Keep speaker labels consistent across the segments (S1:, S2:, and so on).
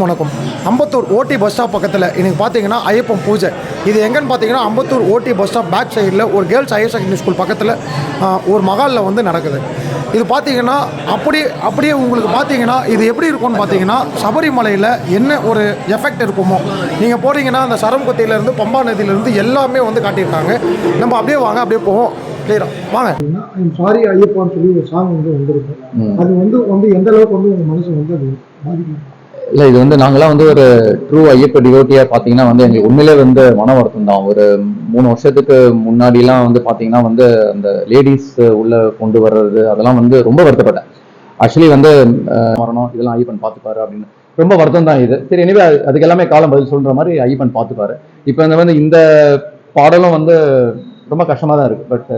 S1: அனைவருக்கும் வணக்கம். அம்பத்தூர் ஓடி பஸ் ஸ்டாப் பக்கத்தில். இன்னைக்கு பார்த்தீங்கன்னா ஐயப்பன் பூஜை. இது எங்கன்னு பார்த்தீங்கன்னா அம்பத்தூர் ஓடி பஸ் ஸ்டாப் பேக் சைடில் ஒரு கேர்ள்ஸ் ஹையர் செகண்டரி ஸ்கூல் பக்கத்தில் ஒரு மகாலில் வந்து நடக்குது. இது பார்த்தீங்கன்னா அப்படி அப்படியே உங்களுக்கு பார்த்தீங்கன்னா இது எப்படி இருக்கும்னு பார்த்தீங்கன்னா சபரிமலையில் என்ன ஒரு எஃபெக்ட் இருக்குமோ நீங்கள் போனீங்கன்னா அந்த சரம்குத்தியிலேருந்து பம்பா நதியிலேருந்து எல்லாமே வந்து காட்டியிருக்காங்க. நம்ம அப்படியே வாங்க அப்படியே போவோம். கிளியரா வாங்க. சாரி ஐயப்பான்னு சொல்லி ஒரு சாங் வந்து வந்திருக்கு. அது வந்து வந்து எந்த அளவுக்கு வந்து உங்கள் மனசு வந்து அது பாதிக்கும்
S2: இல்லை இது வந்து நாங்களாம் வந்து ஒரு ட்ரூ ஐயப்ப டிவோட்டியாக பார்த்தீங்கன்னா வந்து எங்களுக்கு உண்மையிலே வந்து மன வருத்தம் தான் ஒரு மூணு வருஷத்துக்கு முன்னாடிலாம் வந்து பார்த்தீங்கன்னா வந்து அந்த லேடிஸ் உள்ள கொண்டு வர்றது அதெல்லாம் வந்து ரொம்ப வருத்தப்பட்டேன். ஆக்சுவலி வந்து மரணம் இதெல்லாம் ஐயப்பன் பார்த்துப்பாரு அப்படின்னு. ரொம்ப வருத்தம் தான் இது. சரி எனவே அதுக்கு எல்லாமே காலம் பதில் சொல்கிற மாதிரி ஐயப்பன் பார்த்துப்பாரு. இப்போ இந்த வந்து இந்த பாடலும் வந்து ரொம்ப கஷ்டமாக தான் இருக்குது பட்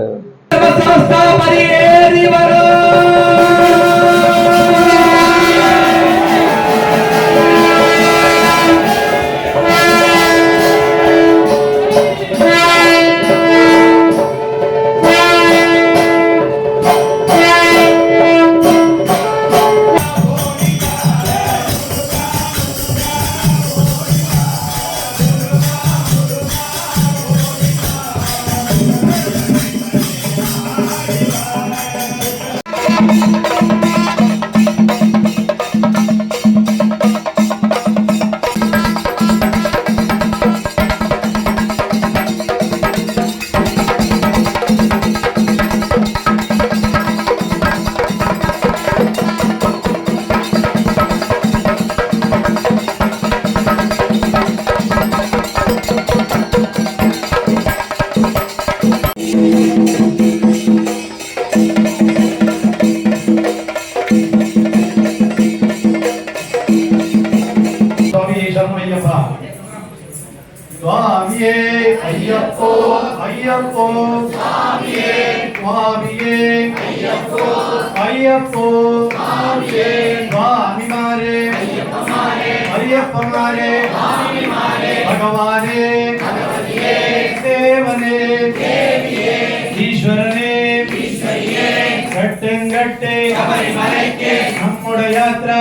S3: கட்டுங்கட்டே. சபரிமலைக்கே நம்முடைய யாத்ரா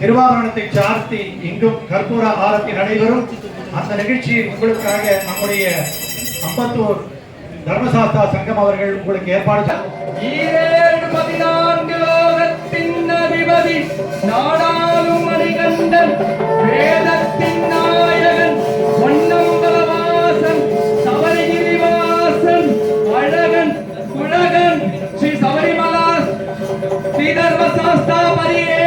S3: திருவாரணத்தை சார்த்தி இங்கும் கற்பூர ஆரத்தி நடைபெறும். அந்த நிகழ்ச்சியில் உங்களுக்காக நம்முடைய அம்பத்தூர் தர்மசாஸ்தா சங்கம் அவர்கள் உங்களுக்கு ஏற்பாடு
S4: ஈரேழு பதினான்கு லோகத்தின் அதிபதி நாடாளும் மணிகண்டன் வேதத்தின் நாயகன். தர்மசாஸ்தா பரியேறி வரும்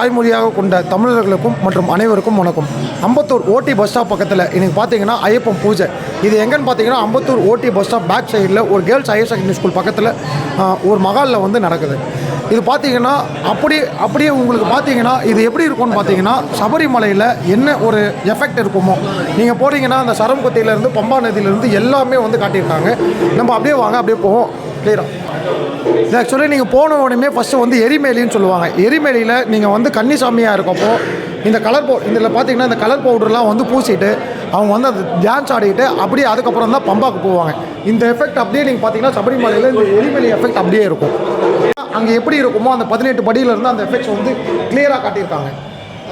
S1: தாய்மொழியாக கொண்ட தமிழர்களுக்கும் மற்றும் அனைவருக்கும் வணக்கம். அம்பத்தூர் ஓடி பஸ் ஸ்டாப் பக்கத்தில் இன்றைக்கி பார்த்தீங்கன்னா ஐயப்பன் பூஜை. இது எங்கன்னு பார்த்தீங்கன்னா அம்பத்தூர் ஓடி பஸ் ஸ்டாப் பேக் சைடில் ஒரு கேர்ள்ஸ் ஹையர் செகண்டரி ஸ்கூல் பக்கத்தில் ஒரு மகாலில் வந்து நடக்குது. இது பார்த்தீங்கன்னா அப்படியே அப்படியே உங்களுக்கு பார்த்தீங்கன்னா இது எப்படி இருக்கும்னு பார்த்தீங்கன்னா சபரிமலையில் என்ன ஒரு எஃபெக்ட் இருக்குமோ நீங்கள் போனீங்கன்னா அந்த சரம்குத்தியிலேருந்து பம்பா நதியிலேருந்து எல்லாமே வந்து காட்டியிருக்காங்க. நம்ம அப்படியே வாங்க அப்படியே போவோம். கிளியராக இது ஆக்சுவலி நீங்கள் போன உடனே ஃபஸ்ட்டு வந்து எரிமேலின்னு சொல்லுவாங்க. எரிமேலியில் நீங்கள் வந்து கன்னிசாமியாக இருக்கப்போ இந்த கலர் பவு இதில் பார்த்தீங்கன்னா இந்த கலர் பவுடர்லாம் வந்து பூசிட்டு அவங்க வந்து அந்த டான்ஸ் ஆடிட்டு அப்படியே அதுக்கப்புறம் தான் பம்பாக்கு போவாங்க. இந்த எஃபெக்ட் அப்படியே நீங்கள் பார்த்தீங்கன்னா சபரிமலையில் இந்த எரிமேலி எஃபெக்ட் அப்படியே இருக்கும். அங்கே எப்படி இருக்குமோ அந்த பதினெட்டு படியிலேருந்து அந்த எஃபெக்ட்ஸ் வந்து கிளியராக காட்டியிருக்காங்க.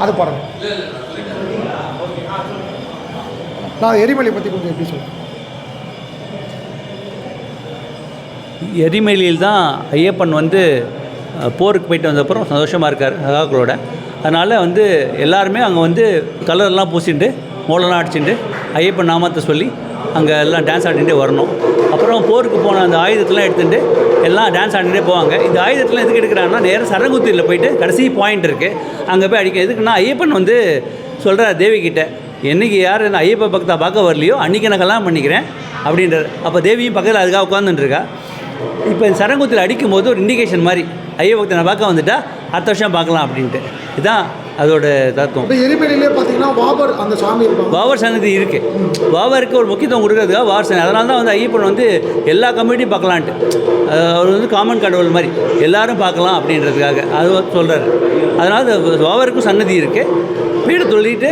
S1: அது பாருங்கள் நான் எரிமலை பற்றி கொஞ்சம் எப்படி சொல்லுங்கள்
S5: எரிமலையில் தான் ஐயப்பன் வந்து போருக்கு போயிட்டு வந்தப்புறம் சந்தோஷமாக இருக்கார் சகாக்களோட அதனால் வந்து எல்லாருமே அங்கே வந்து கலர்லாம் பூசிட்டு மோளம்லாம் அடிச்சுட்டு ஐயப்பன் நாமத்தை சொல்லி அங்கே எல்லாம் டான்ஸ் ஆடிட்டே வரணும். அப்புறம் போருக்கு போன அந்த ஆயுதத்தெலாம் எடுத்துட்டு எல்லாம் டான்ஸ் ஆடிட்டே போவாங்க. இந்த ஆயுதத்தெலாம் எதுக்கு எடுக்கிறாங்கன்னா நேராக சரங்குத்தியில் போயிட்டு கடைசி பாயிண்ட் இருக்குது அங்கே போய் அடிக்க எதுக்குன்னா ஐயப்பன் வந்து சொல்கிறார் தேவி என்றைக்கு என்னைக்கு யார் என்ன ஐயப்ப பக்தா பார்க்க வரலையோ அன்றைக்கி நான் கல்யாணம் பண்ணிக்கிறேன் அப்படின்றார். அப்போ தேவியும் பக்கத்தில் அதுக்காக உட்காந்துட்டுருக்கா இப்போ இந்த சரங்குத்தில் அடிக்கும்போது ஒரு இண்டிகேஷன் மாதிரி ஐயோ பக்தனை பார்க்க வந்துட்டா அடுத்த வருஷம் பார்க்கலாம் அப்படின்ட்டு. இதுதான் அதோட தத்துவம்
S1: எரிமலையிலே பார்த்தீங்கன்னா வாபர் அந்த சாமி
S5: வாவர் சன்னதி இருக்குது வாவருக்கு ஒரு முக்கியத்துவம் கொடுக்கறதுக்காக வாவர் சன்னதி அதனால தான் வந்து ஐயப்பன் வந்து எல்லா கம்யூனிட்டியும் பார்க்கலான்ட்டு. அவர் வந்து காமன் கடவுள் மாதிரி. எல்லாரும் பார்க்கலாம் அப்படின்றதுக்காக. அது சொல்கிறாரு அதனால் அது வாவருக்கும் சன்னதி இருக்குது பீட சொல்லிட்டு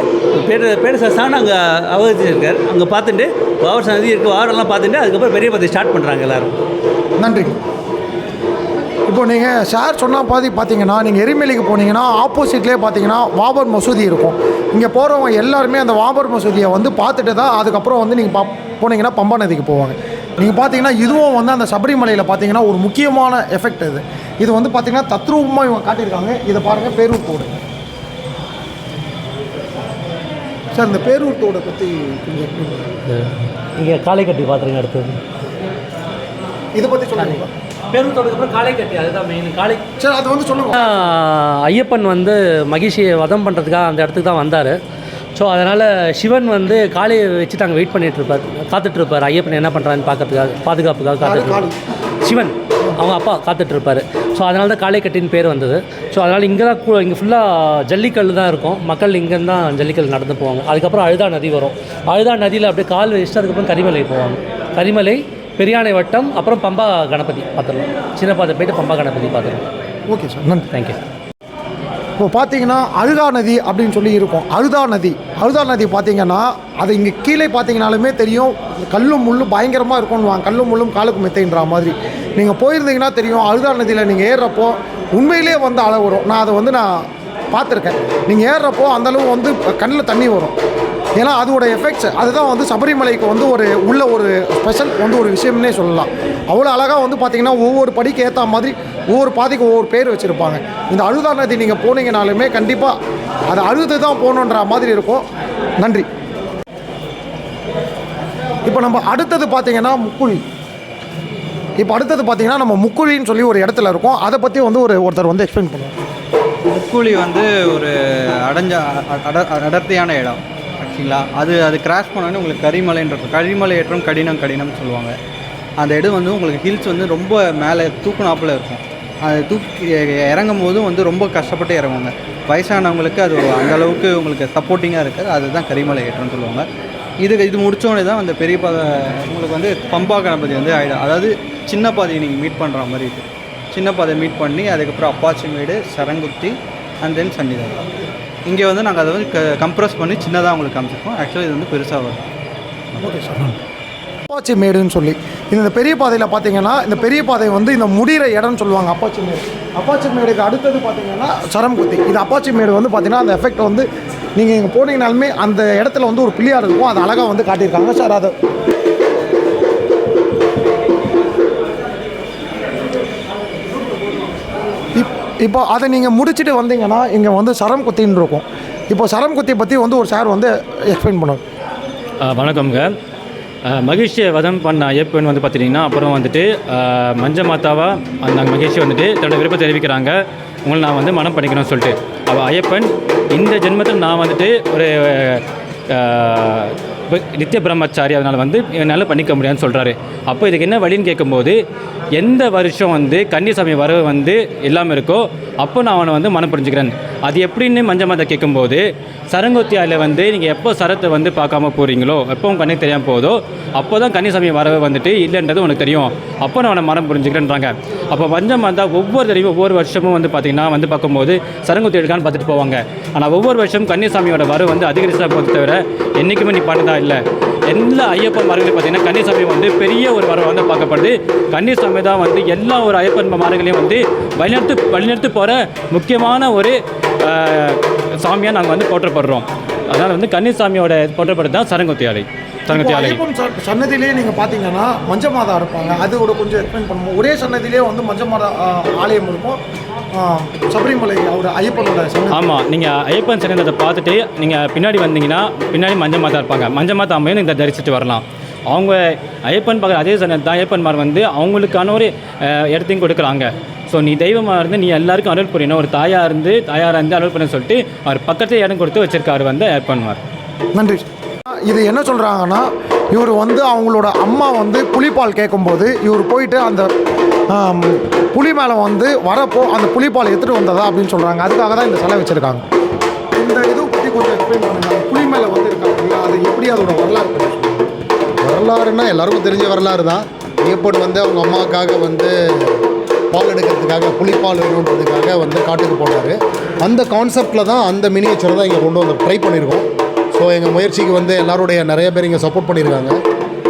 S5: பேட பேட சஸ்தான் அங்கே அவதரிச்சிருக்கார். அங்கே பார்த்துட்டு வாவர் சன்னதி இருக்குது வாவரெல்லாம் பார்த்துட்டு அதுக்கப்புறம் பெரிய பத்தி ஸ்டார்ட் பண்ணுறாங்க எல்லாரும்.
S1: நன்றி. இப்போ நீங்கள் சார் சொன்ன பாதி பார்த்தீங்கன்னா நீங்கள் எரிமலைக்கு போனீங்கன்னா ஆப்போசிட்லேயே பார்த்தீங்கன்னா வாபர் மசூதி இருக்கும். இங்கே போகிறவங்க எல்லாருமே அந்த வாபர் மசூதியை வந்து பார்த்துட்டு தான் அதுக்கப்புறம் வந்து நீங்கள் பா போனீங்கன்னா பம்பா நதிக்கு போவாங்க. நீங்கள் பார்த்தீங்கன்னா இதுவும் வந்து அந்த சபரிமலையில் பார்த்தீங்கன்னா ஒரு முக்கியமான எஃபெக்ட் இது. இது வந்து பார்த்தீங்கன்னா தத்ரூபமாக இவங்க காட்டியிருக்காங்க. இதை பாருங்கள் பேரூர் தோடு. சார் இந்த பேரூர் தோடை பற்றி கொஞ்சம்
S6: இங்கே காலை கட்டி பார்த்துருங்க அடுத்தது.
S1: இதை பற்றி சொல்லுங்கள்
S6: பெருந்தோடுக்கு அப்புறம் காலை கட்டி அதுதான் மெயின் காலை
S1: சார் அது வந்து சொல்லுங்கள்
S6: ஐயப்பன் வந்து மகிழ்ச்சியை வதம் பண்ணுறதுக்காக அந்த இடத்துக்கு தான் வந்தார். ஸோ அதனால் சிவன் வந்து காளையை வச்சுட்டு அங்கே வெயிட் பண்ணிட்டு இருப்பார். காத்துட்டு இருப்பார். ஐயப்பன் என்ன பண்ணுறான்னு பார்க்கறதுக்காக பாதுகாப்புக்காக காத்துட்டு
S1: காளி.
S6: இருப்பார். சிவன் அவங்க அப்பா காத்துட்டு இருப்பார். ஸோ அதனால தான் காளை கட்டின்னு பேர் வந்தது. ஸோ அதனால் இங்கே தான் இங்கே ஃபுல்லாக ஜல்லிக்கல் தான் இருக்கும். மக்கள் இங்கேருந்து தான் ஜல்லிக்கல் நடந்து போவாங்க. அதுக்கப்புறம் அழுதா நதி வரும். அழுதா நதியில் அப்படியே கால் வச்சுட்டு அதுக்கப்புறம் கரிமலை போவாங்க. கரிமலை பெரியானை வட்டம் அப்புறம் பம்பா கணபதி பார்த்துடலாம். சின்ன பாதை போயிட்டு பம்பா கணபதி பார்த்துடலாம்.
S1: Okay sir. நன்றி.
S6: தேங்க்யூ
S1: இப்போ பார்த்தீங்கன்னா அழுதா நதி அப்படின்னு சொல்லி இருக்கும். அழுதா நதி. அழுதா நதி பார்த்தீங்கன்னா அது இங்கே கீழே பார்த்தீங்கனாலுமே தெரியும். கல்லும் முள்ளும் பயங்கரமாக இருக்கும்னு வாங்க கல்லும் முள்ளும் காலுக்கு மெத்தைன்ற மாதிரி. நீங்கள் போயிருந்தீங்கன்னா தெரியும் அழுதா நதியில் நீங்கள் ஏறுறப்போ உண்மையிலேயே வந்து அலை வரும். நான் அதை வந்து நான் பார்த்துருக்கேன். நீங்கள் ஏறுறப்போ அந்தளவு வந்து கண்ணில் தண்ணி வரும். ஏன்னா அதோட எஃபெக்ட்ஸ் அதுதான் வந்து சபரிமலைக்கு வந்து ஒரு உள்ள ஒரு ஸ்பெஷல் வந்து ஒரு விஷயம்னே சொல்லலாம். அவ்வளோ அழகாக வந்து பார்த்திங்கன்னா ஒவ்வொரு படிக்கு ஏற்ற மாதிரி ஒவ்வொரு பாதைக்கு ஒவ்வொரு பேர் வச்சுருப்பாங்க. இந்த அழுதா நதி நீங்கள் போனீங்கனாலுமே கண்டிப்பாக அது அழுது தான் போகணுன்ற மாதிரி இருக்கும். நன்றி. இப்போ நம்ம அடுத்தது பார்த்திங்கன்னா முக்குழி. இப்போ அடுத்தது பார்த்திங்கன்னா நம்ம முக்குழின்னு சொல்லி ஒரு இடத்துல இருக்கோம். அதை பற்றி வந்து ஒரு ஒருத்தர் வந்து எக்ஸ்பிளைன் பண்ணுவோம்
S7: முக்குழி வந்து ஒரு அடைஞ்ச அட- அடர்த்தியான இடம். சரிங்களா அது அது கிராஸ் பண்ணோன்னே உங்களுக்கு கரிமலைன்ற கரிமலை ஏற்றம் கடினம் கடினம்னு சொல்லுவாங்க. அந்த இடம் வந்து உங்களுக்கு ஹில்ஸ் வந்து ரொம்ப மேலே தூக்குனாப்பில் இருக்கும். அது தூக்கி இறங்கும் போதும் வந்து ரொம்ப கஷ்டப்பட்டு இறங்குவாங்க. வயசானவங்களுக்கு அது ஒரு உங்களுக்கு சப்போர்ட்டிங்காக இருக்குது. அதுதான் கரிமலை ஏற்றம்னு சொல்லுவாங்க. இது இது முடித்தோடனே தான் அந்த பெரிய பாதை உங்களுக்கு வந்து பம்பா கணபதி வந்து ஆயிடும் அதாவது சின்ன பாதையை நீங்கள் மீட் பண்ணுற மாதிரி இருக்குது சின்ன பாதை மீட் பண்ணி அதுக்கப்புறம் Apache Medu Sharamkuthi and then சன்னிதானம். இங்கே வந்து நாங்கள் அதை வந்து க கம்ப்ரஸ் பண்ணி சின்னதாக உங்களுக்கு காமிச்சிருக்கோம். ஆக்சுவலி இது வந்து பெருசாக வரும்.
S1: Okay sir. அப்பாச்சி மேடுன்னு சொல்லி. இந்த பெரிய பாதையில் பார்த்தீங்கன்னா இந்த பெரிய பாதை வந்து இந்த முடிகிற இடம்னு சொல்லுவாங்க அப்பாச்சி மேடு. அப்பாச்சி மேடுக்கு அடுத்தது பார்த்தீங்கன்னா சரம்குத்தி. இது அப்பாச்சி மேடு வந்து பார்த்தீங்கன்னா அந்த எஃபெக்ட் வந்து நீங்கள் இங்கே போனீங்கனாலுமே அந்த இடத்துல வந்து ஒரு பிள்ளையார் இருக்கும். அது அழகாக வந்து காட்டியிருக்காங்க. சார் அதை இப்போ அதை நீங்கள் முடிச்சுட்டு வந்தீங்கன்னா இங்கே வந்து சரம் குத்தின்னு இருக்கும். இப்போ சரம் குத்தி பற்றி வந்து ஒரு சார் வந்து எக்ஸ்பிளைன் பண்ணுவாங்க
S8: வணக்கம்ங்க மகிழ்ச்சியை வதம் பண்ண ஐயப்பன் வந்து பார்த்துட்டிங்கன்னா அப்புறம் வந்துட்டு மஞ்ச மாதாவா அந்த மகிழ்ச்சி வந்துட்டு தன்னோட விருப்பத்தை தெரிவிக்கிறாங்க. உங்களை நான் வந்து மனம் பண்ணிக்கணும்னு சொல்லிட்டு. அவள் ஐயப்பன் இந்த ஜென்மத்தில் நான் வந்துட்டு ஒரு நித்திய பிரம்மச்சாரி அதனால் வந்து என்னால் பண்ணிக்க முடியாதுன்னு சொல்கிறாரு அப்போ இதுக்கு என்ன வழின்னு கேட்கும்போது எந்த வருஷம் வந்து கன்னிசாமி வரவு வந்து இல்லாமல் இருக்கோ அப்போ நான் அவனை வந்து மனம் புரிஞ்சுக்கிறேன். அது எப்படின்னு மஞ்சமாதா கேட்கும்போது சரங்கோத்தியாவில் வந்து நீங்கள் எப்போ சரத்தை வந்து பார்க்காம போகிறீங்களோ எப்போ கண்ணுக்கு தெரியாமல் போதோ அப்போ தான் கன்னிசாமி வரவு வந்துட்டு இல்லைன்றது உனக்கு தெரியும். அப்போ நான் அவனை மனம் புரிஞ்சுக்கிறேன்றாங்க. அப்போ மஞ்ச மாதா ஒவ்வொரு தடவையும் ஒவ்வொரு வருஷமும் வந்து பார்த்திங்கன்னா வந்து பார்க்கும்போது சரங்கொத்தி எடுக்கான்னு பார்த்துட்டு போவாங்க. ஆனால் ஒவ்வொரு வருஷம் கன்னிசாமியோட வரவு வந்து அதிகரிச்சா போகிறத தவிர என்றைக்குமே நீ பாட்டு இல்லை. எல்லா ஐயப்பன் மார்களையும் பார்த்தீங்கன்னா கன்னிசாமி வந்து பெரிய ஒரு வரவை வந்து பார்க்கப்படுது. கன்னிசாமி தான் வந்து எல்லா ஒரு ஐயப்பன் மார்களையும் வந்து வழிநடத்து வழிநடத்து போகிற முக்கியமான ஒரு சாமியாக நாங்கள் வந்து போற்றப்படுறோம். அதனால் வந்து கன்னிசாமியோட போற்றப்படுறது தான் சரங்கொத்தி ஆலை.
S1: ஐயப்பன் சன்னதியிலே நீங்கள் பார்த்தீங்கன்னா மஞ்ச மாதா இருப்பாங்க. அது ஒரு கொஞ்சம் எக்ஸ்பிளைன் பண்ணுவோம் ஒரே சன்னதியிலே வந்து மஞ்ச மாதா ஆ, ஆலயம் இருக்கும். சபரிமலை அவர் ஐயப்பனோட
S8: ஆமாம் நீங்கள் ஐயப்பன் சன்னதத்தை பார்த்துட்டு நீங்கள் பின்னாடி வந்தீங்கன்னா பின்னாடி மஞ்ச மாதா இருப்பாங்க. மஞ்ச மாதா அம்மையும் நீங்கள் தரிசித்து வரலாம். அவங்க ஐயப்பன் பார்க்குற அதே சன்னதி தான் ஐயப்பன்மார் வந்து அவங்களுக்கான ஒரு இடத்தையும் கொடுக்குறாங்க. ஸோ நீ தெய்வமாக இருந்து நீ எல்லாருக்கும் அருள் புரியணும். ஒரு தாயாக இருந்து தாயாராக இருந்து அருள் பண்ண சொல்லிட்டு அவர் பக்கத்தில் இடம் கொடுத்து வச்சிருக்காரு வந்து ஐயப்பன்மார்.
S1: நன்றி. இது என்ன சொல்கிறாங்கன்னா இவர் வந்து அவங்களோட அம்மா வந்து புலிப்பால் கேட்கும்போது இவர் போயிட்டு அந்த புலி மேலே வந்து வரப்போ அந்த புலிப்பால் எடுத்துகிட்டு வந்ததா அப்படின்னு சொல்கிறாங்க அதுக்காக தான் இந்த சிலை வச்சுருக்காங்க. இந்த இது பற்றி கொஞ்சம் எக்ஸ்பிளைன் பண்ணுங்க. புலி மேலே வந்து இருக்காங்க அது எப்படி அதோட வரலாறு.
S9: வரலாறுன்னா எல்லாருக்கும் தெரிஞ்ச வரலாறு தான். ஐயப்பன் வந்து அவங்க அம்மாவுக்காக வந்து பால் எடுக்கிறதுக்காக புளிப்பால் வேணுன்றதுக்காக வந்து காட்டுக்கு போனார். அந்த கான்செப்டில் தான் அந்த மினியேச்சர் தான் இங்கே கொண்டு வந்து ட்ரை பண்ணியிருக்கோம் ஸோ எங்கள் முயற்சிக்கு வந்து எல்லாருடைய நிறைய பேர் இங்கே சப்போர்ட் பண்ணியிருக்காங்க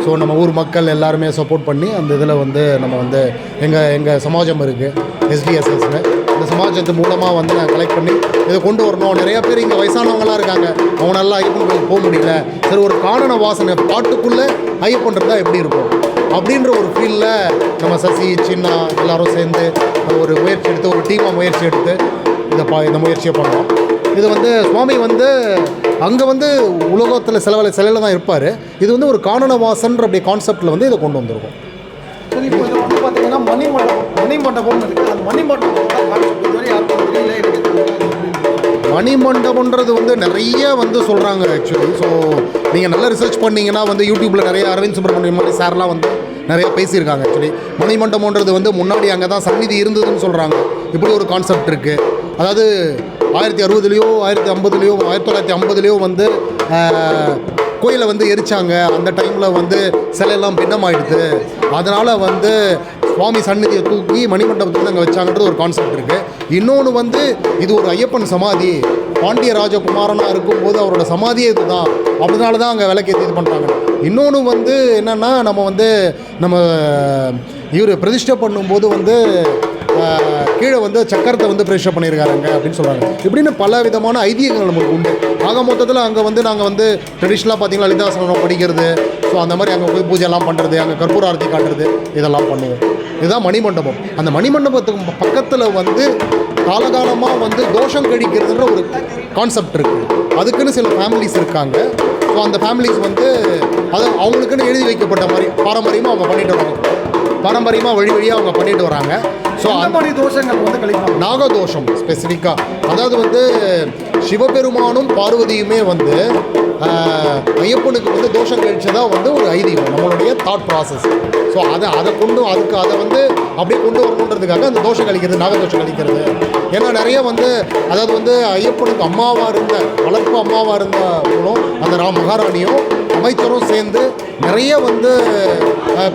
S9: ஸோ நம்ம ஊர் மக்கள் எல்லாருமே சப்போர்ட் பண்ணி அந்த இதில் வந்து நம்ம வந்து எங்கள் எங்கள் சமாஜம் இருக்குது எஸ்டிஎஸ்எஸ்னு இந்த சமாஜத்து மூலமாக வந்து நான் கலெக்ட் பண்ணி இதை கொண்டு வரணும். நிறையா பேர் இங்கே வயசானவங்களாம் இருக்காங்க. அவங்களால ஐயப்பன் கோயில் போக முடியல. சரி ஒரு காணன வாசனை பாட்டுக்குள்ளே ஐயப்பன் இருந்தால் எப்படி இருக்கும்? அப்படின்ற ஒரு ஃபீலில் நம்ம சசி சின்னா எல்லாரும் சேர்ந்து ஒரு முயற்சி எடுத்து ஒரு டீமாக முயற்சி எடுத்து இந்த பா இந்த முயற்சியை பண்ணோம். இது வந்து சுவாமி வந்து அங்கே வந்து உலகத்தில் சில சிலையில் தான் இருப்பார். இது வந்து ஒரு காணனவாசன்ற அப்படி கான்செப்டில் வந்து இதை கொண்டு வந்திருக்கோம்.
S1: சரி இப்போ இது வந்து பார்த்தீங்கன்னா மணிமண்டபம் மணிமண்டபம் இருக்குது அந்த தெரியல
S9: மணிமண்டபன்றது வந்து நிறைய வந்து சொல்கிறாங்க ஆக்சுவலி ஸோ நீங்கள் நல்லா ரிசர்ச் பண்ணீங்கன்னா வந்து யூடியூப்பில் நிறைய அரவிந்த் சுப்ரமணியம் மாதிரி சார்லாம் வந்து நிறையா பேசியிருக்காங்க ஆக்சுவலி மணிமண்டபம்ன்றது வந்து முன்னாடி அங்கே தான் சந்நிதி இருந்ததுன்னு சொல்கிறாங்க இப்படி ஒரு கான்செப்ட் இருக்குது அதாவது ஆயிரத்தி அறுபதுலேயோ ஆயிரத்தி ஐம்பதுலேயோ ஆயிரத்தி தொள்ளாயிரத்தி ஐம்பதுலேயோ வந்து கோயிலை வந்து எரிச்சாங்க. அந்த டைமில் வந்து சிலையெல்லாம் பின்னமாயிடுது. அதனால் வந்து சுவாமி சந்நிதியை தூக்கி மணிமண்டபத்தில் அங்கே வச்சாங்கன்றது ஒரு கான்செப்ட் இருக்குது இன்னொன்று வந்து இது ஒரு ஐயப்பன் சமாதி. பாண்டிய ராஜகுமாரனாக இருக்கும்போது அவரோட சமாதியே இதுதான். அதனால தான் அங்கே விளக்கேற்றி இது பண்ணுறாங்க இன்னொன்று வந்து என்னென்னா நம்ம வந்து நம்ம இவர் பிரதிஷ்டை பண்ணும்போது வந்து கீழே வந்து சக்கரத்தை வந்து பிரதிஷ்டை பண்ணியிருக்காருங்க அப்படின்னு சொல்கிறாங்க இப்படின்னு பல விதமான ஐதீகங்கள் நமக்கு உண்டு. ஆக மொத்தத்தில் அங்கே வந்து நாங்கள் வந்து ட்ரெடிஷ்னலாக பார்த்தீங்கன்னா லலிதாசனம் படிக்கிறது ஸோ அந்த மாதிரி அங்கே போய் பூஜைலாம் பண்ணுறது அங்கே கற்பூர ஆரத்தி காட்டுறது இதெல்லாம் பண்ணுவோம். இதுதான் மணிமண்டபம். அந்த மணிமண்டபத்துக்கு பக்கத்தில் வந்து காலகாலமாக வந்து தோஷம் கழிக்கிறதுன்ற ஒரு கான்செப்ட் இருக்குது அதுக்குன்னு சில ஃபேமிலிஸ் இருக்காங்க. ஸோ அந்த ஃபேமிலிஸ் வந்து அது அவங்களுக்குன்னு எழுதி வைக்கப்பட்ட மாதிரி பாரம்பரியமாக அவங்க பண்ணிட்டு வராங்க பாரம்பரியமாக வழி வழியாக அவங்க பண்ணிட்டு வராங்க. ஸோ
S1: அந்த மாதிரி தோஷங்கள் வந்து கழிப்பாங்க?
S9: நாகதோஷம் ஸ்பெசிஃபிக்காக அதாவது வந்து சிவபெருமானும் பார்வதியுமே வந்து ஐயப்பனுக்கு வந்து தோஷம் கழிச்சதா வந்து ஒரு ஐதீகம் நம்மளுடைய தாட் ப்ராசஸ் ஸோ அதை அதை கொண்டு அதுக்கு அதை வந்து அப்படியே கொண்டு வரணுன்றதுக்காக அந்த தோஷம் கழிக்கிறது நாகதோஷம் கழிக்கிறது. ஏன்னா நிறைய வந்து அதாவது வந்து ஐயப்பனுக்கு அம்மாவாக இருந்த வளர்ப்பு அம்மாவாக இருந்தவங்களும் அந்த மகாராணியும் அமைச்சரும் சேர்ந்து நிறைய வந்து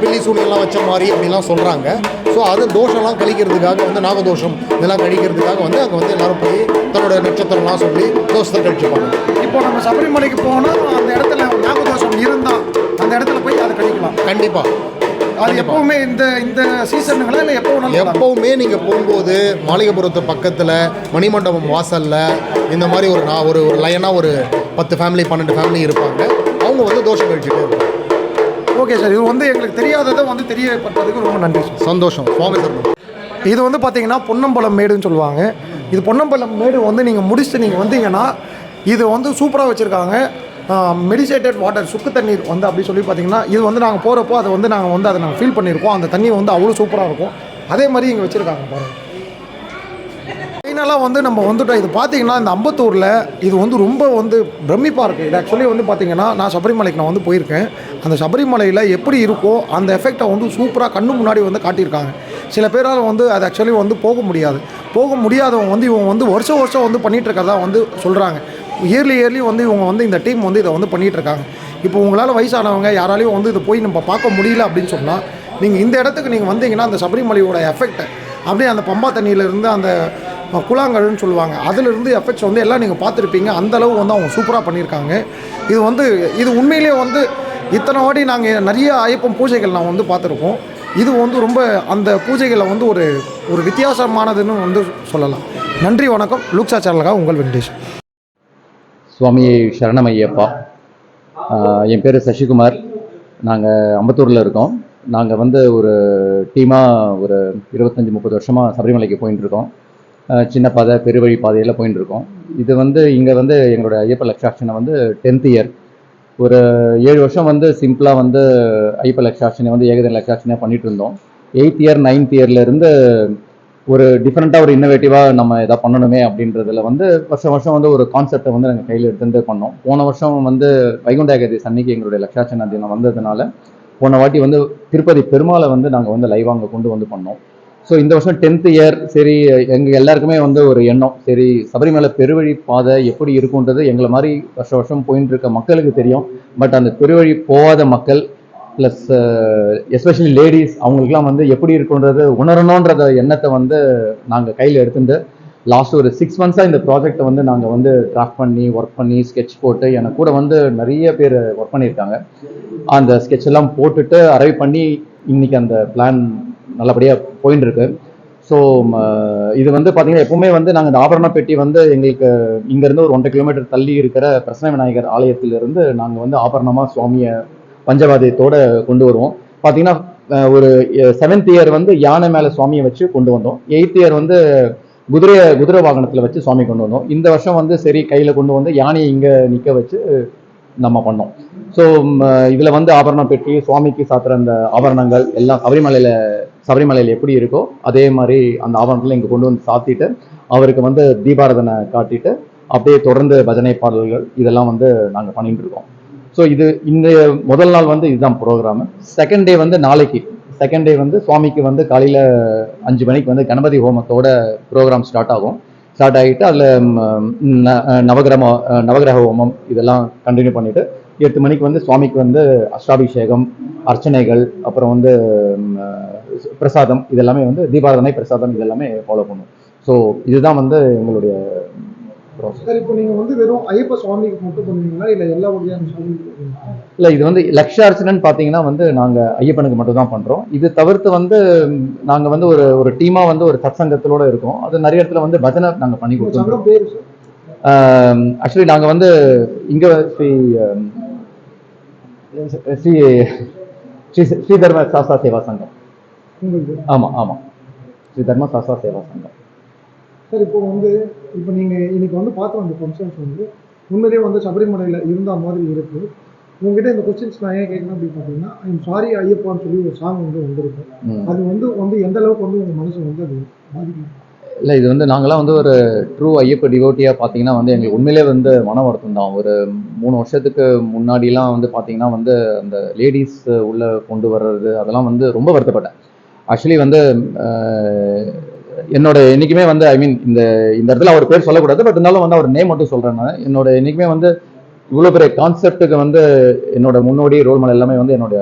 S9: பில்லி சூனியெல்லாம் வச்ச மாதிரி அப்படிலாம் சொல்கிறாங்க ஸோ அது தோஷம்லாம் கழிக்கிறதுக்காக வந்து நாகதோஷம் இதெல்லாம் கழிக்கிறதுக்காக வந்து அங்கே வந்து எல்லாரும் போய் தன்னோட நட்சத்திரம்லாம் சொல்லி தோஷத்தை கழிச்சுப்பாங்க.
S1: இப்போ நம்ம சபரிமலைக்கு போனால் அந்த இடத்துல நாகதோஷம் இருந்தால் அந்த இடத்துல போய் அதை கழிக்கலாம்.
S9: கண்டிப்பாக
S1: அது எப்பவுமே இந்த இந்த சீசனுங்களா இல்லை எப்போ வேணாலும் எப்போ
S9: எப்போவுமே நீங்கள் போகும்போது மாளிகைபுரத்து பக்கத்தில் மணிமண்டபம் வாசலில் இந்த மாதிரி ஒரு நான் ஒரு ஒரு லைனாக ஒரு பத்து ஃபேமிலி பன்னெண்டு ஃபேமிலி இருப்பாங்க. அவங்க வந்து தோஷம் கழிச்சுட்டே இருப்பாங்க
S1: ஓகே சார் இது வந்து எங்களுக்கு தெரியாததை வந்து தெரியப்பட்டதுக்கு ரொம்ப நன்றி சார்.
S9: சந்தோஷம். சுவாமி சரணம்
S1: இது வந்து பார்த்தீங்கன்னா பொன்னம்பலம் மேடுன்னு சொல்லுவாங்க. இது பொன்னம்பலம் மேடு வந்து நீங்கள் முடிச்சுட்டு நீங்கள் வந்தீங்கன்னா இது வந்து சூப்பராக வச்சுருக்காங்க. மெடிசேட்டட் வாட்டர் சுக்கு தண்ணீர் வந்து அப்படி சொல்லி பார்த்தீங்கன்னா இது வந்து நாங்கள் போகிறப்போ அதை வந்து நாங்கள் வந்து அதை நாங்கள் ஃபீல் பண்ணியிருக்கோம். அந்த தண்ணி வந்து அவ்வளோ சூப்பராக இருக்கும். அதே மாதிரி இங்கே வச்சுருக்காங்க பாருங்கள் ஃபைனலாக வந்து நம்ம வந்துட்டோம். இது பார்த்தீங்கன்னா இந்த அம்பத்தூரில் இது வந்து ரொம்ப வந்து பிரமிப்பாக இருக்குது இது ஆக்சுவலி வந்து பார்த்திங்கன்னா நான் சபரிமலைக்கு நான் வந்து போயிருக்கேன். அந்த சபரிமலையில் எப்படி இருக்கோ அந்த எஃபெக்டை வந்து சூப்பராக கண்ணு முன்னாடி வந்து காட்டியிருக்காங்க. சில பேரால் வந்து அது ஆக்சுவலி வந்து போக முடியாது. போக முடியாதவங்க வந்து இவங்க வந்து வருஷம் வருஷம் வந்து பண்ணிகிட்ருக்கிறதா வந்து சொல்கிறாங்க இயர்லி இயர்லி வந்து இவங்க வந்து இந்த டீம் வந்து இதை வந்து பண்ணிகிட்டு இருக்காங்க. இப்போ உங்களால் வயசானவங்க யாராலையும் வந்து இதை போய் நம்ம பார்க்க முடியல அப்படின்னு சொன்னால் நீங்கள் இந்த இடத்துக்கு நீங்கள் வந்தீங்கன்னா அந்த சபரிமலையோட எஃபெக்ட் அப்படியே அந்த பம்பா தண்ணியிலேருந்து அந்த குளாங்கல்னு சொல்லுவாங்க. அதிலிருந்து எஃபெக்ட்ஸ் வந்து எல்லாம் நீங்கள் பார்த்துருப்பீங்க. அந்த அளவு வந்து அவங்க சூப்பராக பண்ணியிருக்காங்க. இது வந்து இது உண்மையிலேயே வந்து இத்தனை வாட்டி நாங்கள் நிறைய ஐயப்பன் பூஜைகள் நான் வந்து பார்த்துருக்கோம். இது வந்து ரொம்ப அந்த பூஜைகளை வந்து ஒரு ஒரு வித்தியாசமானதுன்னு வந்து சொல்லலாம். நன்றி வணக்கம். லூக்ஸா சேனலுக்காக உங்கள் வெங்கடேஷ்.
S2: சுவாமி சரணமையப்பா. என் பேர் சசிகுமார். நாங்கள் அம்பத்தூரில் இருக்கோம். நாங்கள் வந்து ஒரு டீமாக ஒரு இருபத்தஞ்சி முப்பது வருஷமாக சபரிமலைக்கு போயின்னு இருக்கோம் சின்ன பாதை பெருவழி பாதையில் போயின்னு இருக்கோம் இது வந்து இங்கே வந்து எங்களோட ஐயப்ப லக்ஷாட்சனை வந்து டென்த் இயர் ஒரு ஏழு வருஷம் வந்து சிம்பிளாக வந்து ஐயப்ப லக்ஷாட்சனை வந்து ஏகதன் லட்சாட்சனை பண்ணிட்டு இருந்தோம் எயித் இயர் நைன்த் இயர்லேருந்து ஒரு டிஃப்ரெண்ட்டாக ஒரு இன்னோவேட்டிவாக நம்ம எதாவது பண்ணணுமே அப்படின்றதுல வந்து வருஷம் வருஷம் வந்து ஒரு கான்செப்டை வந்து நாங்கள் கையில் எடுத்துகிட்டு பண்ணோம். போன வருஷம் வந்து வைகுண்ட ஏகாதசி அன்னைக்கு எங்களுடைய லக்ஷாட்சன தினம் வந்ததுனால போன வாட்டி வந்து திருப்பதி பெருமாளை வந்து நாங்கள் வந்து லைவ் அங்கே கொண்டு வந்து பண்ணோம். ஸோ இந்த வருஷம் டென்த் இயர் சரி எங்கள் எல்லாருக்குமே வந்து ஒரு எண்ணம். சரி சபரிமலை பெருவழி பாதை எப்படி இருக்குன்றது எங்களை மாதிரி வருஷம் வருஷம் போயின்னு இருக்க மக்களுக்கு தெரியும். பட் அந்த பெருவழி போகாத மக்கள் ப்ளஸ் எஸ்பெஷலி லேடிஸ் அவங்களுக்குலாம் வந்து எப்படி இருக்குன்றது உணரணுன்றத எண்ணத்தை வந்து நாங்கள் கையில் எடுத்துட்டு லாஸ்ட் ஒரு சிக்ஸ் மந்த்ஸாக இந்த ப்ராஜெக்ட்டை வந்து நாங்கள் வந்து ட்ராஃப்ட் பண்ணி ஒர்க் பண்ணி ஸ்கெட்ச் போட்டு எனக்கு கூட வந்து நிறைய பேர் ஒர்க் பண்ணியிருக்காங்க. அந்த ஸ்கெட்ச் எல்லாம் போட்டுட்டு அரைவ் பண்ணி இன்னைக்கு அந்த பிளான் நல்லபடியாக போயின்னு இருக்கு. ஸோ இது வந்து பார்த்தீங்கன்னா எப்பவுமே வந்து நாங்கள் இந்த ஆபரண பெட்டி வந்து எங்களுக்கு இங்கேருந்து ஒரு ஒன்றரை கிலோமீட்டர் தள்ளி இருக்கிற பிரசன்ன விநாயகர் ஆலயத்திலிருந்து நாங்கள் வந்து ஆபரணமாக சுவாமியை பஞ்சவாதியத்தோட கொண்டு வருவோம். பார்த்தீங்கன்னா ஒரு செவன்த் இயர் வந்து யானை மேலே சுவாமியை வச்சு கொண்டு வந்தோம். எயித் இயர் வந்து குதிரையை குதிரை வாகனத்தில் வச்சு சுவாமி கொண்டு வந்தோம். இந்த வருஷம் வந்து சரி கையில் கொண்டு வந்து யானையை இங்கே நிற்க வச்சு நம்ம பண்ணோம். ஸோ இதில் வந்து ஆபரண பெட்டி சுவாமிக்கு சாத்துற அந்த ஆபரணங்கள் எல்லாம் சபரிமலையில் சபரிமலையில் எப்படி இருக்கோ அதே மாதிரி அந்த ஆவணத்தில் இங்கே கொண்டு வந்து சாத்திட்டு அவருக்கு வந்து தீபாரதனை காட்டிட்டு அப்படியே தொடர்ந்து பஜனை பாடல்கள் இதெல்லாம் வந்து நாங்கள் பண்ணிட்டு இருக்கோம். ஸோ இது இந்த முதல் நாள் வந்து இதுதான் ப்ரோக்ராமு செகண்ட் டே வந்து நாளைக்கு. செகண்ட் டே வந்து சுவாமிக்கு வந்து காலையில் அஞ்சு மணிக்கு வந்து கணபதி ஹோமத்தோட ப்ரோக்ராம் ஸ்டார்ட் ஆகும். ஸ்டார்ட் ஆகிட்டு அதில் நவகிரம நவகிரக ஹோமம் இதெல்லாம் கண்டினியூ பண்ணிவிட்டு எட்டு மணிக்கு வந்து சுவாமிக்கு வந்து அஷ்டாபிஷேகம் அர்ச்சனைகள் அப்புறம் வந்து பிரசாதம் இதெல்லாமே வந்து தீபாராதனை பிரசாதம் இதெல்லாமே ஃபாலோ பண்ணும். ஸோ இதுதான் வந்து எங்களுடைய
S1: சார் இப்போ நீங்கள் வந்து வெறும் ஐயப்ப சுவாமிக்கு மட்டும் பண்ணுவீங்களா? இல்லை எல்லா வகையான
S2: இல்லை இது வந்து லக்ஷார்ச்சனைன்னு பார்த்தீங்கன்னா வந்து நாங்கள் ஐயப்பனுக்கு மட்டும் தான் பண்ணுறோம் இது தவிர்த்து வந்து நாங்கள் வந்து ஒரு ஒரு டீமாக வந்து ஒரு சத்சங்கத்திலோட இருக்கோம். அது நிறைய இடத்துல வந்து பஜனை நாங்கள் பண்ணி
S1: சார்
S2: ஆக்சுவலி நாங்கள் வந்து இங்கே ஸ்ரீ ஸ்ரீ ஸ்ரீ ஸ்ரீ தர்ம சாஸ்தா சேவா சங்கம். ஆமாம் ஆமாம் ஸ்ரீ தர்ம சாஸ்தா சேவா சங்கம்.
S1: சார் இப்போ வந்து இப்போ நீங்கள் இன்னைக்கு வந்து பார்த்த அந்த ஃபங்க்ஷன்ஸ் வந்து உண்மையிலேயே வந்து சபரிமலையில் இருந்த மாதிரி இருக்குது உங்ககிட்ட இந்த கொஸ்டின்ஸ் நான் ஏன் கேட்கணும் அப்படின்னு பார்த்தீங்கன்னா ஐம் சாரி ஐயப்பான்னு சொல்லி ஒரு சாங் வந்து வந்திருக்கு. அது வந்து வந்து எந்த அளவுக்கு வந்து உங்கள் மனசு வந்து அது பாதிக்கும்
S2: இல்லை இது வந்து நாங்களாம் வந்து ஒரு ட்ரூ ஐயப்ப டிவோட்டியாக பார்த்தீங்கன்னா வந்து எங்களுக்கு உண்மையிலே வந்து மன வருத்தம் தான். ஒரு மூணு வருஷத்துக்கு முன்னாடிலாம் வந்து பார்த்தீங்கன்னா வந்து அந்த லேடிஸ் உள்ள கொண்டு வர்றது அதெல்லாம் வந்து ரொம்ப வருத்தப்பட்டேன். ஆக்சுவலி வந்து என்னோட என்றைக்குமே வந்து ஐ மீன் இந்த இந்த இடத்துல அவர் பேர் சொல்லக்கூடாது பட் இருந்தாலும் வந்து அவர் நேம் மட்டும் சொல்கிறேன் நான். என்னோட என்றைக்குமே வந்து இவ்வளோ பெரிய கான்செப்ட்டுக்கு வந்து என்னோட முன்னோடி ரோல் மாடல் எல்லாமே வந்து என்னோட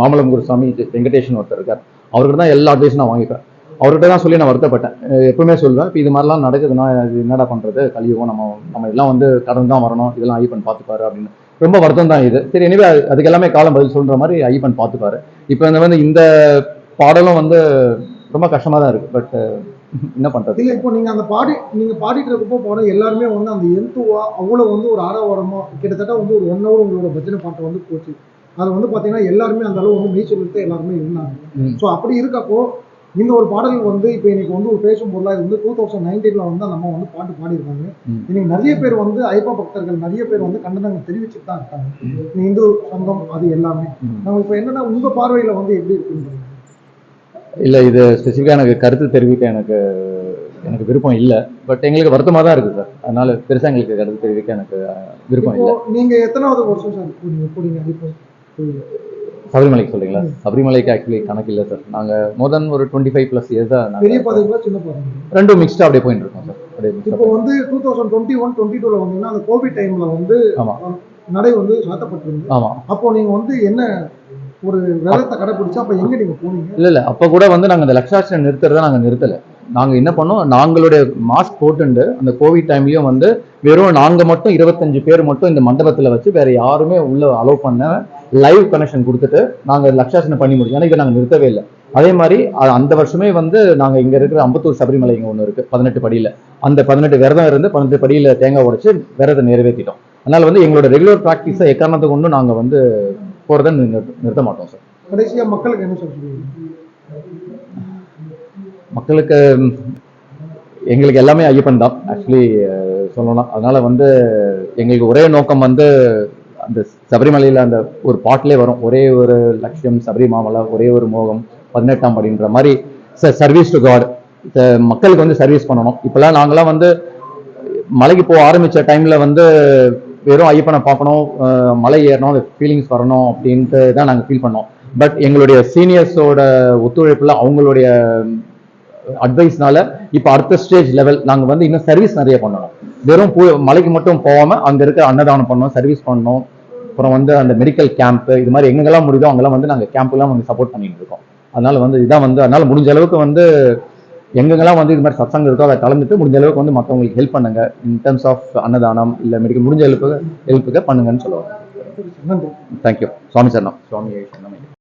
S2: மாமலம் குருசாமி வெங்கடேஷன் ஒருத்தர் இருக்கார். அவர்கிட்ட தான் எல்லா அட்வைஸும் நான் வாங்கிப்பேன். அவர்கிட்ட தான் சொல்லி நான் வருத்தப்பட்டேன். எப்பவுமே சொல்லுவேன் இப்போ இது மாதிரிலாம் நடக்குதுன்னா இது என்னடா பண்ணுறது கலியுகம் நம்ம நம்ம இதெல்லாம் வந்து கடந்து தான் வரணும். இதெல்லாம் ஐயப்பன் பார்த்துப்பாரு அப்படின்னு. ரொம்ப வருத்தம் தான் இது. சரி எனவே அதுக்கு எல்லாமே காலம் பதில் சொல்கிற மாதிரி ஐயப்பன் பார்த்துப்பாரு. இப்போ இந்த வந்து இந்த பாடலும் வந்து ரொம்ப கஷ்டமாக தான் இருக்குது பட் என்ன பண்ணுறது
S1: இல்லை இப்போ நீங்கள் அந்த பாடி நீங்கள் பாடிட்டு இருக்கப்போ பாடம் எல்லாருமே வந்து அந்த எந்துவா அவ்வளோ வந்து ஒரு ஆரவாரமாக கிட்டத்தட்ட வந்து ஒரு ஒன் ஹவர் உங்களோட பஜனை பாட்டை வந்து போச்சு. அது வந்து பார்த்தீங்கன்னா எல்லாருமே அந்த அளவு வந்து நீச்சல் எடுத்து எல்லாருமே இருந்தாங்க. ஸோ அப்படி இருக்கப்போ இந்த ஒரு பாடல் வந்து இப்போ இன்னைக்கு வந்து ஒரு பேசும் பொருளாக இது வந்து டூ தௌசண்ட் நைன்டீனில் வந்து நம்ம வந்து பாட்டு பாடியிருக்காங்க. இன்னைக்கு நிறைய பேர் வந்து ஐப்பா பக்தர்கள் நிறைய பேர் வந்து கண்டனங்கள் தெரிவிச்சுட்டு தான் இருக்காங்க. இந்த இந்து சங்கம் அது எல்லாமே. நம்ம இப்போ என்னன்னா உங்கள் பார்வையில் வந்து எப்படி இருக்குன்றது
S2: இல்லை இது ஸ்பெசிஃபிக்காக எனக்கு கருத்து தெரிவிக்க எனக்கு எனக்கு விருப்பம் இல்லை. பட் எங்களுக்கு வருத்தமாக தான் இருக்குது சார். அதனால பெருசாக எங்களுக்கு கருத்து தெரிவிக்க எனக்கு விருப்பம் இல்லை.
S1: நீங்க எத்தனாவது வருஷம் சார்?
S2: சபரிமலைக்கு சொல்றீங்களா? சபரிமலைக்கு ஆக்சுவலி கணக்கு இல்லை சார். நாங்கள் மோர் தென் ஒரு டுவெண்ட்டி ஃபைவ் ப்ளஸ் இயர்ஸாக
S1: பெரிய
S2: நாங்கள்
S1: பாதைங்களா சின்ன பாதைங்களா
S2: ரெண்டும் மிக்ஸ்டாக அப்படியே போயிட்டு இருக்கோம் சார். அப்படியே
S1: இப்போ. வந்து two thousand twenty one twenty டூல வந்தீங்கன்னா அந்த கோவிட் டைம்ல வந்து
S2: ஆமா.
S1: நடை வந்து சாத்தப்பட்டிருந்து
S2: ஆமாம்
S1: அப்போ நீங்க வந்து என்ன ஒரு விரதத்தை கடைபிடிச்சு அப்ப எங்க நீங்க போனீங்க?
S2: இல்லை இல்லை. அப்போ கூட வந்து நாங்கள் அந்த லக்ஷாசனம் நிறுத்துறதை நாங்கள் நிறுத்தலை. நாங்கள் என்ன பண்ணோம்? நாங்களுடைய மாஸ்க் போட்டுண்டு அந்த கோவிட் டைம்லயும் வந்து வெறும் நாங்கள் மட்டும் இருபத்தஞ்சு பேர் மட்டும் இந்த மண்டபத்தில் வச்சு வேற யாருமே உள்ள அலோவ் பண்ண லைவ் கனெக்ஷன் கொடுத்துட்டு நாங்கள் லக்ஷாசனம் பண்ணி முடியும் ஏன்னா இதை நாங்கள் நிறுத்தவே இல்லை. அதே மாதிரி அந்த வருஷமே வந்து நாங்கள் இங்கே இருக்கிற அம்பத்தூர் சபரிமலை இங்கே ஒன்று இருக்குது பதினெட்டு படியில். அந்த பதினெட்டு விரதம் இருந்து பதினெட்டு படியில் தேங்காய் உடைச்சு விரதம் நிறைவேற்றிட்டோம் அதனால வந்து எங்களோட ரெகுலர் ப்ராக்டிஸை எக்காரணத்தை கொண்டு நாங்கள் வந்து போகிறத நிறுத்த மாட்டோம் சார்
S1: கடைசியா மக்களுக்கு என்ன சொல்லுவீங்க?
S2: மக்களுக்கு எங்களுக்கு எல்லாமே ஐயப்பன் தான். ஆக்சுவலி சொல்லணும் அதனால வந்து எங்களுக்கு ஒரே நோக்கம் வந்து அந்த சபரிமலையில் அந்த ஒரு பாட்டிலே வரும். ஒரே ஒரு லட்சியம் சபரிமாமலை ஒரே ஒரு மோகம் பதினெட்டாம் படின்ற மாதிரி சர்வீஸ் டு காட் மக்களுக்கு வந்து சர்வீஸ் பண்ணணும். இப்போல்லாம் நாங்களாம் வந்து மலைக்கு போக ஆரம்பிச்ச டைம்ல வந்து வெறும் ஐயப்பனை பார்க்கணும் மலை ஏறணும் அந்த ஃபீலிங்ஸ் வரணும் அப்படின்ட்டு தான் நாங்கள் ஃபீல் பண்ணோம். பட் எங்களுடைய சீனியர்ஸோட ஒத்துழைப்பில் அவங்களுடைய அட்வைஸ்னால இப்போ அடுத்த ஸ்டேஜ் லெவல் நாங்கள் வந்து இன்னும் சர்வீஸ் நிறைய பண்ணணும். வெறும் பூ மலைக்கு மட்டும் போகாமல் அங்கே இருக்க அன்னதானம் பண்ணோம் சர்வீஸ் பண்ணணும். அப்புறம் வந்து அந்த மெடிக்கல் கேம்ப் இது மாதிரி எங்கெங்கெல்லாம் முடியுதோ அங்கெல்லாம் வந்து நாங்கள் கேம்ப்லாம் வந்து சப்போர்ட் பண்ணிட்டு இருக்கோம். அதனால வந்து இதான் வந்து அதனால முடிஞ்ச அளவுக்கு வந்து எங்கெங்கெல்லாம் வந்து இது மாதிரி சத்சங்கம் இருக்கோ அதை கலந்துட்டு முடிஞ்ச அளவுக்கு வந்து மற்றவங்களுக்கு ஹெல்ப் பண்ணுங்க. இன் டர்ம்ஸ் ஆஃப் அன்னதானம் இல்லை மெடிக்கல் முடிஞ்ச ஹெல்ப்புக்கு ஹெல்ப்புக்கு பண்ணுங்கன்னு சொல்லுவாங்க. தேங்க்யூ சுவாமி சரணம். சுவாமி சரணம்